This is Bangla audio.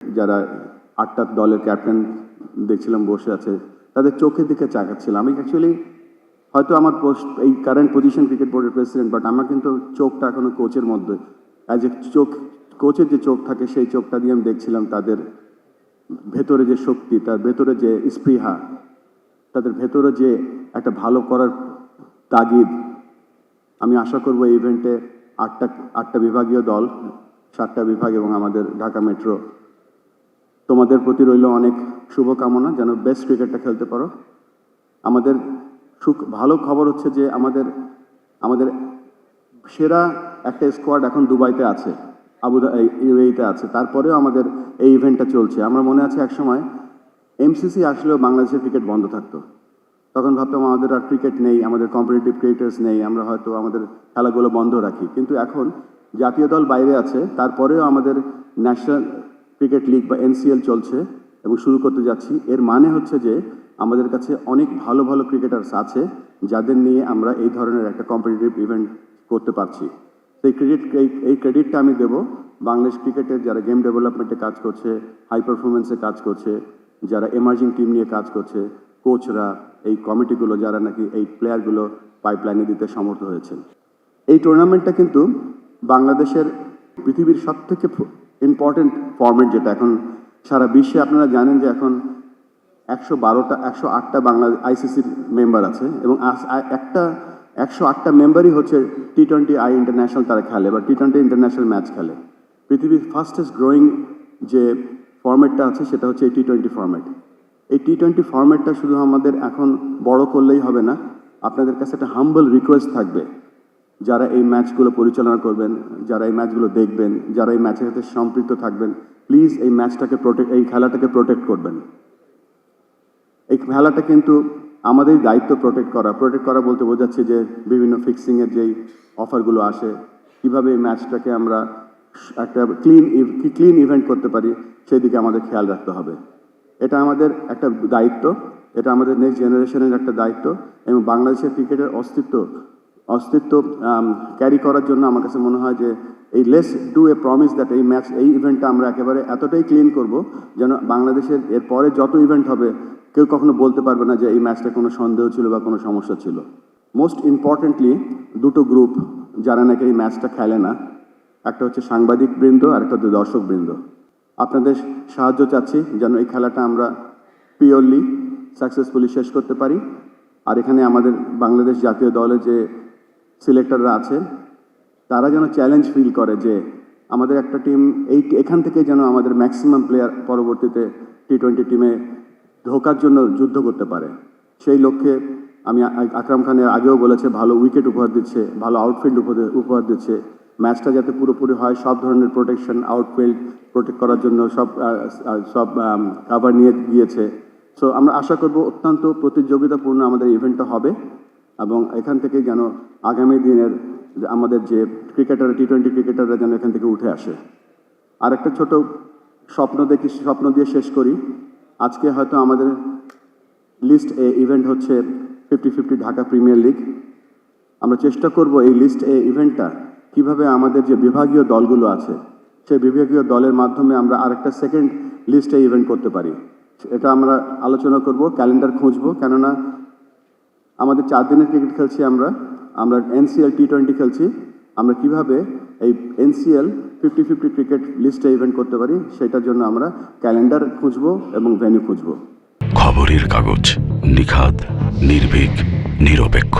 যারা আটটা দলের ক্যাপ্টেন দেখছিলাম বসে আছে, তাদের চোখের দিকে চাকাচ্ছিলাম। আমি অ্যাকচুয়ালি হয়তো আমার পোস্ট এই কারেন্ট পজিশন ক্রিকেট বোর্ডের প্রেসিডেন্ট বাট আমার কিন্তু চোখটা এখনও কোচের মধ্যে। অ্যাজ এ চোখ কোচের যে চোখ থাকে, সেই চোখটা দিয়ে আমি দেখছিলাম তাদের ভেতরে যে শক্তি, তার ভেতরে যে স্পৃহা, তাদের ভেতরে যে একটা ভালো করার তাগিদ। আমি আশা করব এই ইভেন্টে আটটা আটটা বিভাগীয় দল, সাতটা বিভাগ এবং আমাদের ঢাকা মেট্রো তোমাদের প্রতি রইল অনেক শুভকামনা, যেন বেস্ট ক্রিকেটটা খেলতে পারো। আমাদের সুখ, ভালো খবর হচ্ছে যে আমাদের আমাদের সেরা একটা স্কোয়াড এখন দুবাইতে আছে, আবুধা ইউএইতে আছে। তারপরেও আমাদের এই ইভেন্টটা চলছে। আমার মনে আছে একসময় এমসিসি আসলেও বাংলাদেশের ক্রিকেট বন্ধ থাকতো। তখন ভাবতাম আমাদের আর ক্রিকেট নেই, আমাদের কম্পিটিটিভ ক্রিকেটার্স নেই, আমরা হয়তো আমাদের খেলাগুলো বন্ধ রাখি। কিন্তু এখন জাতীয় দল বাইরে আছে, তারপরেও আমাদের ন্যাশনাল ক্রিকেট লিগ বা এনসিএল চলছে এবং শুরু করতে যাচ্ছি। এর মানে হচ্ছে যে আমাদের কাছে অনেক ভালো ভালো ক্রিকেটার্স আছে যাদের নিয়ে আমরা এই ধরনের একটা কম্পিটিটিভ ইভেন্ট করতে পারছি। সেই ক্রেডিট এই ক্রেডিটটা আমি দেবো বাংলাদেশ ক্রিকেটের যারা গেম ডেভেলপমেন্টে কাজ করছে হাই পারফরমেন্সে কাজ করছে, যারা এমার্জিং টিম নিয়ে কাজ করছে কোচরা এই কমিটিগুলো যারা নাকি এই প্লেয়ারগুলো পাইপলাইনে দিতে সমর্থ হয়েছেন। এই টুর্নামেন্টটা কিন্তু বাংলাদেশের পৃথিবীর সব থেকে ইম্পর্টেন্ট ফর্মেট যেটা। এখন সারা বিশ্বে আপনারা জানেন যে এখন একশো বারোটা, একশো আটটা বাংলা আইসিসির মেম্বার আছে এবং একটা, একশো আটটা মেম্বারই হচ্ছে টি টোয়েন্টি আই ইন্টারন্যাশনাল তারা খেলে বা টি টোয়েন্টি ইন্টারন্যাশনাল ম্যাচ খেলে। পৃথিবীর ফাস্টেস্ট গ্রোয়িং যে ফর্মেটটা আছে সেটা হচ্ছে এই টি টোয়েন্টি ফর্মেট এই টি টোয়েন্টি ফর্মেটটা শুধু আমাদের এখন বড় করলেই হবে না। আপনাদের কাছে একটা হাম্বল রিকোয়েস্ট থাকবে। যারা এই ম্যাচগুলো পরিচালনা করবেন, যারা এই ম্যাচগুলো দেখবেন, যারা এই ম্যাচের সাথে সম্পৃক্ত থাকবেন প্লিজ এই ম্যাচটাকে প্রোটেক্ট এই খেলাটাকে প্রোটেক্ট করবেন। এই খেলাটা কিন্তু আমাদের দায়িত্ব প্রোটেক্ট করা। প্রোটেক্ট করা বলতে বোঝাচ্ছে যে বিভিন্ন ফিক্সিংয়ের যেই অফারগুলো আসে, কীভাবে এই ম্যাচটাকে আমরা একটা ক্লিন ক্লিন ইভেন্ট করতে পারি সেই দিকে আমাদের খেয়াল রাখতে হবে। এটা আমাদের একটা দায়িত্ব, এটা আমাদের নেক্সট জেনারেশনের একটা দায়িত্ব এবং বাংলাদেশের ক্রিকেটের অস্তিত্ব অস্তিত্ব ক্যারি করার জন্য আমার কাছে মনে হয় যে এই let's do a promise that এই ম্যাচ এই ইভেন্টটা আমরা একেবারে এতটাই ক্লিন করব যেন বাংলাদেশের এরপরে যত ইভেন্ট হবে, কেউ কখনো বলতে পারবে না যে এই ম্যাচটা কোনো সন্দেহ ছিল বা কোনো সমস্যা ছিল। মোস্ট ইম্পর্টেন্টলি দুটো গ্রুপ যারা নাকি এই ম্যাচটা খেলে না, একটা হচ্ছে সাংবাদিক বৃন্দ আর একটা হচ্ছে দর্শক বৃন্দ। আপনাদের সাহায্য চাচ্ছি যেন এই খেলাটা আমরা পিওরলি সাকসেসফুলি শেষ করতে পারি। আর এখানে আমাদের বাংলাদেশ জাতীয় দলের যে সিলেক্টররা আছে, তারা যেন চ্যালেঞ্জ ফিল করে যে আমাদের একটা টিম এই, এখান থেকে যেন আমাদের ম্যাক্সিমাম প্লেয়ার পরবর্তীতে টি টোয়েন্টি টিমে ঢোকার জন্য যুদ্ধ করতে পারে। সেই লক্ষ্যে আমি আকরাম খানের আগেও বলেছে, ভালো উইকেট উপহার দিচ্ছে, ভালো আউটফিল্ড উপহার- দিচ্ছে। ম্যাচটা যাতে পুরোপুরি হয়, সব ধরনের প্রোটেকশন আউটফিল্ড প্রোটেক্ট করার জন্য সব সব কাভার নিয়ে গিয়েছে। সো আমরা আশা করব অত্যন্ত প্রতিযোগিতাপূর্ণ আমাদের ইভেন্টটা হবে। এবং এখান থেকে যেন আগামী দিনের আমাদের যে ক্রিকেটার টি টোয়েন্টি ক্রিকেটাররা যেন এখান থেকে উঠে আসে। আর একটা ছোট স্বপ্ন দেখি, স্বপ্ন দিয়ে শেষ করি। আজকে হয়তো আমাদের লিস্ট এ ইভেন্ট হচ্ছে fifty fifty Dhaka premier league আমরা চেষ্টা করব এই লিস্ট এ ইভেন্টটা কীভাবে আমাদের যে বিভাগীয় দলগুলো আছে, সেই বিভাগীয় দলের মাধ্যমে আমরা আরেকটা সেকেন্ড লিস্টে ইভেন্ট করতে পারি। এটা আমরা আলোচনা করব ক্যালেন্ডার খুঁজবো, কেননা আমাদের চার দিনের ক্রিকেট খেলছি আমরা আমরা এনসিএল টি টোয়েন্টি খেলছি। আমরা কীভাবে এই এনসিএল ফিফটি ফিফটি ক্রিকেট লিস্টে ইভেন্ট করতে পারি, সেটার জন্য আমরা ক্যালেন্ডার খুঁজবো এবং ভেন্যু খুঁজবো। খবরের কাগজ নিখাত নির্ভীক, নিরপেক্ষ।